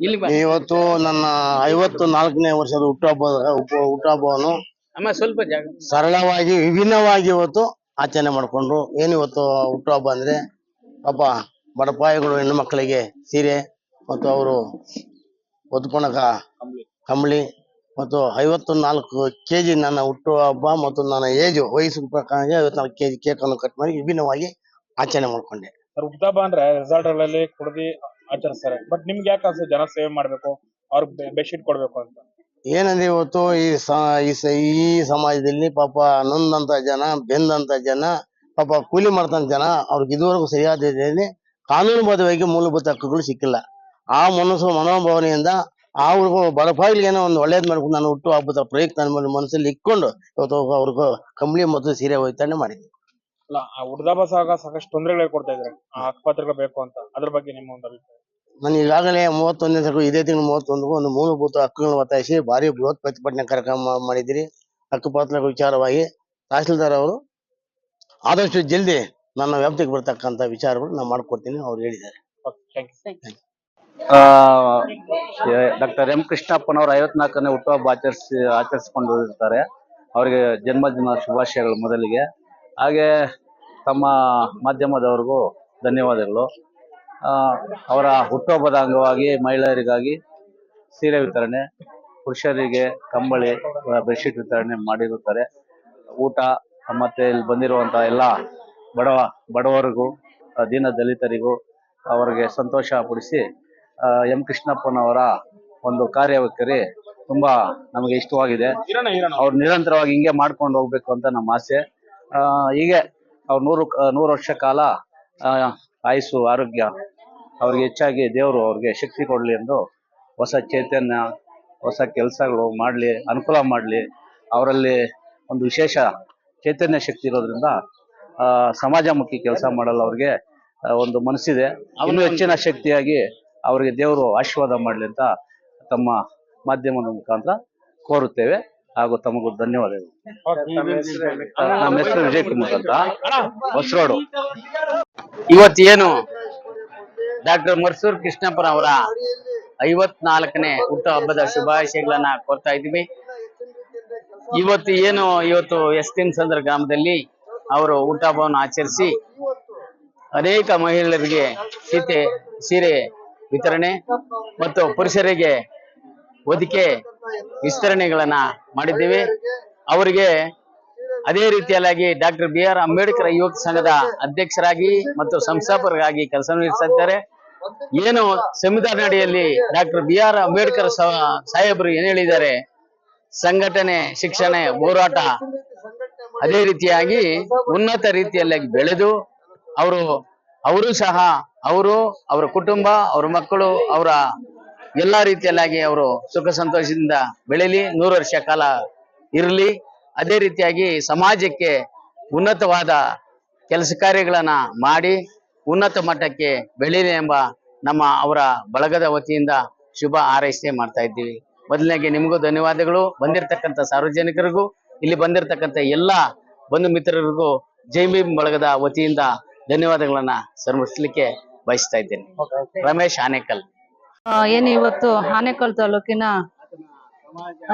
ಬಾ. ಇವತ್ತು ನನ್ನ ಐವತ್ತು ನಾಲ್ಕನೇ ವರ್ಷದ ಹುಟ್ಟುಹಬ್ಬ ಹುಟ್ಟು- ಹುಟ್ಟುಹಬ್ಬವನ್ನು ಅಮ್ಮ ಸ್ವಲ್ಪ ಜಾಗ ಸರಳವಾಗಿ ವಿಭಿನ್ನವಾಗಿ ಇವತ್ತು ಆಚರಣೆ ಮಾಡಿಕೊಂಡ್ರು. ಏನು ಇವತ್ತು ಹುಟ್ಟುಹಬ್ಬ ಅಂದ್ರೆ ಪಾಪ ಬಡಪಾಯಿಗಳು ಹೆಣ್ಣು ಮಕ್ಕಳಿಗೆ ಸೀರೆ ಮತ್ತು ಅವರು ಹೊತ್ಕೊಳಕ ಕಂಬಳಿ. ಮತ್ತು ಐವತ್ತು ನಾಲ್ಕು ಕೆ ಜಿ ನನ್ನ ಹುಟ್ಟುಹಬ್ಬ ಮತ್ತು ನನ್ನ ಏಜ್ ವಯಸ್ಸು ಪ್ರಕಾರ ಐವತ್ನಾಲ್ಕು ಕೆ ಜಿ ಅನ್ನು ಕಟ್ ಮಾಡಿ ವಿಭಿನ್ನವಾಗಿ ಆಚರಣೆ ಮಾಡ್ಕೊಂಡೆ. ಸರ್ ಹುಟ್ಟಹಬ್ಬ ಅಂದ್ರೆ ರೆಸಾರ್ಟ್ಗಳಲ್ಲಿ ಕುಡ್ದಿ ಆಚರಿಸ್ತಾರೆ. ಬಟ್ ನಿಮ್ಗೆ ಯಾಕೆ ಅನ್ಸುತ್ತೆ ಜನ ಸೇವೆ ಮಾಡ್ಬೇಕು, ಅವ್ರಿಗೆ ಬೆಡ್ಶೀಟ್ ಕೊಡ್ಬೇಕು ಅಂತ? ಏನಂದ್ರೆ ಇವತ್ತು ಈ ಈ ಸಮಾಜದಲ್ಲಿ ಪಾಪ ನೊಂದಂತ ಜನ, ಬೆಂದಂತ ಜನ, ಪಾಪ ಕೂಲಿ ಮಾಡ್ತಂತ ಜನ, ಅವ್ರಿಗೆ ಇದುವರೆಗೂ ಸರಿಯಾದ ರೀತಿಯಲ್ಲಿ ಕಾನೂನುಬದ್ಧವಾಗಿ ಮೂಲಭೂತ ಹಕ್ಕುಗಳು ಸಿಕ್ಕಿಲ್ಲ. ಆ ಮನಸ್ಸು, ಮನೋಭಾವನೆಯಿಂದ ಅವ್ರಿಗೂ ಏನೋ ಒಂದು ಒಳ್ಳೇದ್ ಮಾಡ್ಕೊಂಡು ನಾನು ಹುಟ್ಟು ಹಬ್ಬದ ಪ್ರಯುಕ್ತ ನನ್ನ ಮನಸ್ಸಲ್ಲಿ ಇಟ್ಕೊಂಡು ಇವತ್ತು ಅವ್ರಿಗೂ ಕಂಬಳಿ ಮತ್ತು ಸೀರೆ ಒಯ್ತಾನೆ ಮಾಡಿದ್ವಿ. ಅಲ್ಲ ಆ ಹುಟ್ಟದಬ್ಬ ಸಾಗ ಸಾಕಷ್ಟು ತೊಂದರೆಗಳು ಕೊಡ್ತಾ ಇದ್ದಾರೆ ಆ ಹಕ್ಕುಪತ್ರಗಳು ಬೇಕು ಅಂತ. ಅದ್ರ ಬಗ್ಗೆ ನಿಮ್ಮ ಒಂದು ಅಭಿಪ್ರಾಯ? ನಾನು ಈಗಾಗಲೇ ಮೂವತ್ತೊಂದನೇ ತಾರೀಕು ಇದೇ ತಿಂಗಳು ಮೂವತ್ತೊಂದಕ್ಕೂ ಒಂದು ಮೂಲಭೂತ ಹಕ್ಕುಗಳನ್ನು ಒತ್ತಾಯಿಸಿ ಭಾರಿ ಬೃಹತ್ ಪ್ರತಿಭಟನೆ ಕಾರ್ಯಕ್ರಮ ಮಾಡಿದಿರಿ ಹಕ್ಕುಪತ್ರ ವಿಚಾರವಾಗಿ ತಹಸೀಲ್ದಾರ್ ಅವರು ಆದಷ್ಟು ಜಲ್ದಿ ನನ್ನ ವ್ಯಾಪ್ತಿಗೆ ಬರ್ತಕ್ಕಂಥ ವಿಚಾರಗಳು ನಾನು ಮಾಡ್ಕೊಡ್ತೀನಿ ಅವ್ರು ಹೇಳಿದ್ದಾರೆ. ಥ್ಯಾಂಕ್ ಯು ಡಾಕ್ಟರ್ ಎಂ ಕೃಷ್ಣಪ್ಪನವರು ಐವತ್ನಾಲ್ಕನೇ ಹುಟ್ಟುಹಬ್ಬ ಆಚರಿಸಿ ಆಚರಿಸಿಕೊಂಡು ಇರ್ತಾರೆ ಅವರಿಗೆ ಜನ್ಮದಿನ ಶುಭಾಶಯಗಳು ಮೊದಲಿಗೆ. ಹಾಗೆ ತಮ್ಮ ಮಾಧ್ಯಮದವ್ರಿಗೂ ಧನ್ಯವಾದಗಳು. ಅವರ ಹುಟ್ಟುಹಬ್ಬದ ಅಂಗವಾಗಿ ಮಹಿಳೆಯರಿಗಾಗಿ ಸೀರೆ ವಿತರಣೆ ಪುರುಷರಿಗೆ ಕಂಬಳಿ ಬೆಡ್ಶೀಟ್ ವಿತರಣೆ ಮಾಡಿರುತ್ತಾರೆ. ಊಟ ಮತ್ತೆ ಇಲ್ಲಿ ಬಂದಿರುವಂತಹ ಎಲ್ಲ ಬಡವ ಬಡವರಿಗೂ ದೀನ ದಲಿತರಿಗೂ ಅವರಿಗೆ ಸಂತೋಷ ಪಡಿಸಿ ಎಂ ಕೃಷ್ಣಪ್ಪನವರ ಒಂದು ಕಾರ್ಯವೈಖರಿ ತುಂಬಾ ನಮಗೆ ಇಷ್ಟವಾಗಿದೆ. ಅವ್ರು ನಿರಂತರವಾಗಿ ಹಿಂಗೆ ಮಾಡ್ಕೊಂಡು ಹೋಗ್ಬೇಕು ಅಂತ ನಮ್ಮ ಆಸೆ. ಹೀಗೆ ಅವ್ರು ನೂರು ನೂರು ವರ್ಷ ಕಾಲ ಆಯುಸ್ಸು, ಆರೋಗ್ಯ ಅವ್ರಿಗೆ ಹೆಚ್ಚಾಗಿ ದೇವರು ಅವ್ರಿಗೆ ಶಕ್ತಿ ಕೊಡ್ಲಿ ಎಂದು ಹೊಸ ಚೈತನ್ಯ, ಹೊಸ ಕೆಲಸಗಳು ಮಾಡಲಿ, ಅನುಕೂಲ ಮಾಡಲಿ, ಅವರಲ್ಲಿ ಒಂದು ವಿಶೇಷ ಚೈತನ್ಯ ಶಕ್ತಿ ಇರೋದ್ರಿಂದ ಸಮಾಜಮುಖಿ ಕೆಲಸ ಮಾಡಲು ಅವ್ರಿಗೆ ಒಂದು ಮನಸ್ಸಿದೆ. ಅವನು ಹೆಚ್ಚಿನ ಶಕ್ತಿಯಾಗಿ ಅವರಿಗೆ ದೇವರು ಆಶೀರ್ವಾದ ಮಾಡಲಿ ಅಂತ ತಮ್ಮ ಮಾಧ್ಯಮದ ಮುಖಾಂತರ ಕೋರುತ್ತೇವೆ. ಹಾಗೂ ತಮಗೂ ಧನ್ಯವಾದಗಳು. ನಮ್ಮ ಹೆಸರು ವಿಜಯ್ ಕುಮಾರ್ ಅಂತ ಹೊಸರೋಡು. ಇವತ್ತೇನು? ಡಾಕ್ಟರ್ ಮರ್ಸೂರ್ ಕೃಷ್ಣಪ್ಪನವರ ಐವತ್ನಾಲ್ಕನೇ ಹುಟ್ಟು ಹಬ್ಬದ ಶುಭಾಶಯಗಳನ್ನ ಕೊಡ್ತಾ ಇದ್ವಿ ಇವತ್ತು ಏನು ಇವತ್ತು ಎಸ್ ಸಂದ್ರ ಗ್ರಾಮದಲ್ಲಿ ಅವರು ಊಟ ಹಬ್ಬವನ್ನು ಆಚರಿಸಿ ಅನೇಕ ಮಹಿಳೆಯರಿಗೆ ಸೀತೆ ಸೀರೆ ವಿತರಣೆ ಮತ್ತು ಪುರುಷರಿಗೆ ಹೊದಿಕೆ ವಿಸ್ತರಣೆಗಳನ್ನ ಮಾಡಿದ್ದೇವೆ. ಅವರಿಗೆ ಅದೇ ರೀತಿಯಲ್ಲಾಗಿ ಡಾಕ್ಟರ್ ಬಿ ಆರ್ ಅಂಬೇಡ್ಕರ್ ಯುವಕ ಸಂಘದ ಅಧ್ಯಕ್ಷರಾಗಿ ಮತ್ತು ಸಂಸ್ಥಾಪಕರಾಗಿ ಕೆಲಸ ನಿರ್ವಹಿಸಿದ್ದಾರೆ. ಏನು ಸಂವಿಧಾನ ಅಡಿಯಲ್ಲಿ ಡಾಕ್ಟರ್ ಬಿ ಆರ್ ಅಂಬೇಡ್ಕರ್ ಸಾಹೇಬರು ಏನ್ ಹೇಳಿದ್ದಾರೆ? ಸಂಘಟನೆ ಶಿಕ್ಷಣ ಹೋರಾಟ ಅದೇ ರೀತಿಯಾಗಿ ಉನ್ನತ ರೀತಿಯಲ್ಲಿ ಬೆಳೆದು ಅವರು ಅವರು ಸಹ ಅವರು ಅವರ ಕುಟುಂಬ ಅವರ ಮಕ್ಕಳು ಅವರ ಎಲ್ಲಾ ರೀತಿಯಲ್ಲಾಗಿ ಅವರು ಸುಖ ಸಂತೋಷದಿಂದ ಬೆಳೀಲಿ ನೂರು ವರ್ಷ ಕಾಲ ಇರಲಿ. ಅದೇ ರೀತಿಯಾಗಿ ಸಮಾಜಕ್ಕೆ ಉನ್ನತವಾದ ಕೆಲಸ ಕಾರ್ಯಗಳನ್ನ ಮಾಡಿ ಉನ್ನತ ಮಟ್ಟಕ್ಕೆ ಬೆಳೀಲಿ ಎಂಬ ನಮ್ಮ ಅವರ ಬಳಗದ ವತಿಯಿಂದ ಶುಭ ಹಾರೈಕೆ ಮಾಡ್ತಾ ಇದ್ದೀವಿ. ಮೊದಲನೇಗೆ ನಿಮಗೂ ಧನ್ಯವಾದಗಳು. ಬಂದಿರತಕ್ಕಂಥ ಸಾರ್ವಜನಿಕರಿಗೂ ಇಲ್ಲಿ ಬಂದಿರತಕ್ಕಂಥ ಎಲ್ಲ ಬಂಧು ಮಿತ್ರರಿಗೂ ಜೈ ಭೀಮ್ ಬಳಗದ ವತಿಯಿಂದ ಧನ್ಯವಾದಗಳನ್ನ ಸಮರ್ಪಿಸಲಿಕ್ಕೆ ಬಯಸ್ತಾ ಇದ್ದೇನೆ. ರಮೇಶ್ ಆನೇಕಲ್. ಏನು ಇವತ್ತು ಆನೇಕಲ್ ತಾಲೂಕಿನ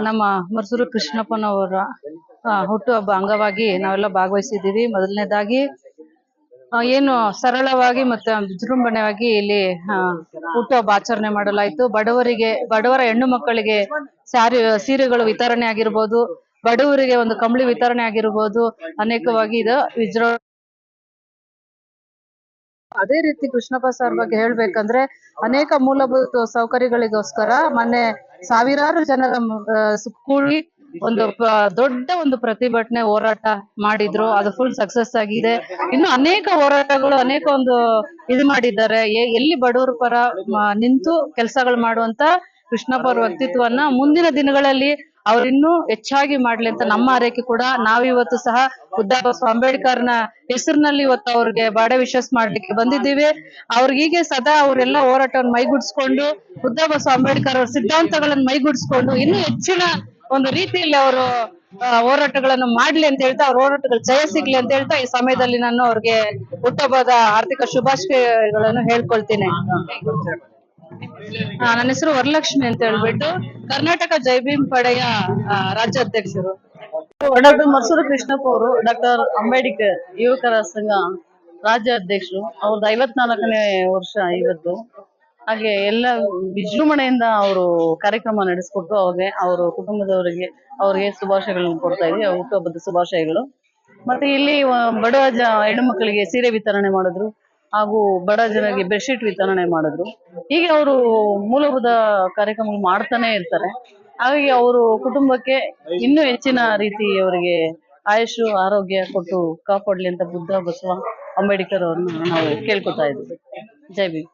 ನಮ್ಮ ಮರ್ಸೂರು ಕೃಷ್ಣಪ್ಪನವರ ಹುಟ್ಟುಹಬ್ಬ ಅಂಗವಾಗಿ ನಾವೆಲ್ಲ ಭಾಗವಹಿಸಿದ್ದೀವಿ. ಮೊದಲನೇದಾಗಿ ಏನು ಸರಳವಾಗಿ ಮತ್ತೆ ವಿಜೃಂಭಣೆಯಾಗಿ ಇಲ್ಲಿ ಹುಟ್ಟುಹಬ್ಬ ಆಚರಣೆ ಮಾಡಲಾಯಿತು. ಬಡವರಿಗೆ, ಬಡವರ ಹೆಣ್ಣು ಮಕ್ಕಳಿಗೆ ಸ್ಯಾರಿ ಸೀರೆಗಳು ವಿತರಣೆ ಆಗಿರ್ಬೋದು, ಬಡವರಿಗೆ ಒಂದು ಕಂಬಳಿ ವಿತರಣೆ ಆಗಿರ್ಬೋದು, ಅನೇಕವಾಗಿ ಇದು ವಿಜೃ ಅದೇ ರೀತಿ ಕೃಷ್ಣಪ್ಪ ಸರ್ ಬಗ್ಗೆ ಹೇಳ್ಬೇಕಂದ್ರೆ ಅನೇಕ ಮೂಲಭೂತ ಸೌಕರ್ಯಗಳಿಗೋಸ್ಕರ ಮೊನ್ನೆ ಸಾವಿರಾರು ಜನರ ಕೂಡಿ ಒಂದು ದೊಡ್ಡ ಒಂದು ಪ್ರತಿಭಟನೆ ಹೋರಾಟ ಮಾಡಿದ್ರು. ಅದು ಫುಲ್ ಸಕ್ಸಸ್ ಆಗಿದೆ. ಇನ್ನು ಅನೇಕ ಹೋರಾಟಗಳು, ಅನೇಕ ಒಂದು ಇದು ಮಾಡಿದ್ದಾರೆ. ಎಲ್ಲಿ ಬಡವರ ಪರ ನಿಂತು ಕೆಲಸಗಳು ಮಾಡುವಂತ ಕೃಷ್ಣಪ್ಪ ಅವ್ರ ವ್ಯಕ್ತಿತ್ವವನ್ನ ಮುಂದಿನ ದಿನಗಳಲ್ಲಿ ಅವ್ರು ಇನ್ನೂ ಹೆಚ್ಚಾಗಿ ಮಾಡ್ಲಿ ಅಂತ ನಮ್ಮ ಆರೈಕೆ ಕೂಡ. ನಾವಿವತ್ತು ಸಹ ಉದ್ದಾಬ ಅಂಬೇಡ್ಕರ್ನ ಹೆಸರಿನಲ್ಲಿ ಇವತ್ತು ಅವ್ರಿಗೆ ಬಾಡೆ ವಿಶಸ್ ಮಾಡ್ಲಿಕ್ಕೆ ಬಂದಿದ್ದೀವಿ. ಅವ್ರಿಗೆ ಸದಾ ಅವರೆಲ್ಲ ಹೋರಾಟವನ್ನು ಮೈಗೂಡಿಸ್ಕೊಂಡು ಉದ್ದಾಬ ಅಂಬೇಡ್ಕರ್ ಅವ್ರ ಸಿದ್ಧಾಂತಗಳನ್ನು ಮೈಗೂಡಿಸ್ಕೊಂಡು ಇನ್ನೂ ಹೆಚ್ಚಿನ ಒಂದು ರೀತಿಯಲ್ಲಿ ಅವರು ಹೋರಾಟಗಳನ್ನು ಮಾಡ್ಲಿ ಅಂತ ಹೇಳ್ತಾ, ಅವ್ರ ಹೋರಾಟಗಳು ಜಯ ಸಿಗ್ಲಿ ಅಂತ ಹೇಳ್ತಾ ಈ ಸಮಯದಲ್ಲಿ ನಾನು ಅವ್ರಿಗೆ ಹುಟ್ಟಹಬ್ಬದ ಆರ್ಥಿಕ ಶುಭಾಶಯಗಳನ್ನು ಹೇಳ್ಕೊಳ್ತೀನಿ. ನನ್ನ ಹೆಸರು ವರಲಕ್ಷ್ಮಿ ಅಂತ ಹೇಳ್ಬಿಟ್ಟು ಕರ್ನಾಟಕ ಜೈ ಭೀಮ್ ಪಡೆಯ ರಾಜ್ಯಾಧ್ಯಕ್ಷರು. ಡಾಕ್ಟರ್ ಮಸೂರು ಕೃಷ್ಣಪ್ಪ ಅವರು, ಡಾಕ್ಟರ್ ಅಂಬೇಡ್ಕರ್ ಯುವಕರ ಸಂಘ ರಾಜ್ಯಾಧ್ಯಕ್ಷರು. ಅವ್ರದ್ದು ಐವತ್ನಾಲ್ಕನೇ ವರ್ಷ ಇವತ್ತು. ಹಾಗೆ ಎಲ್ಲ ವಿಜೃಂಭಣೆಯಿಂದ ಅವರು ಕಾರ್ಯಕ್ರಮ ನಡೆಸಿಕೊಟ್ಟು ಅವ್ರಿಗೆ ಅವ್ರ ಕುಟುಂಬದವರಿಗೆ ಅವ್ರಿಗೆ ಶುಭಾಶಯಗಳನ್ನು ಕೊಡ್ತಾ ಇದ್ವಿ ಹುಟ್ಟುಹಬ್ಬದ ಶುಭಾಶಯಗಳು. ಮತ್ತೆ ಇಲ್ಲಿ ಬಡ ಹೆಣ್ಣು ಮಕ್ಕಳಿಗೆ ಸೀರೆ ವಿತರಣೆ ಮಾಡಿದ್ರು. ಹಾಗೂ ಬಡ ಜನರಿಗೆ ಬೆಡ್ಶೀಟ್ ವಿತರಣೆ ಮಾಡಿದ್ರು. ಹೀಗೆ ಅವರು ಮೂಲಭೂತ ಕಾರ್ಯಕ್ರಮ ಮಾಡ್ತಾನೆ ಇರ್ತಾರೆ. ಹಾಗಾಗಿ ಅವರು ಕುಟುಂಬಕ್ಕೆ ಇನ್ನೂ ಹೆಚ್ಚಿನ ರೀತಿ ಅವರಿಗೆ ಆಯುಷ್ ಆರೋಗ್ಯ ಕೊಟ್ಟು ಕಾಪಾಡ್ಲಿ ಅಂತ ಬುದ್ಧ ಬಸವ ಅಂಬೇಡ್ಕರ್ ಅವ್ರನ್ನ ನಾವು ಕೇಳ್ಕೊತಾ ಇದ್ದೀವಿ. ಜೈ ಭೀಮ್.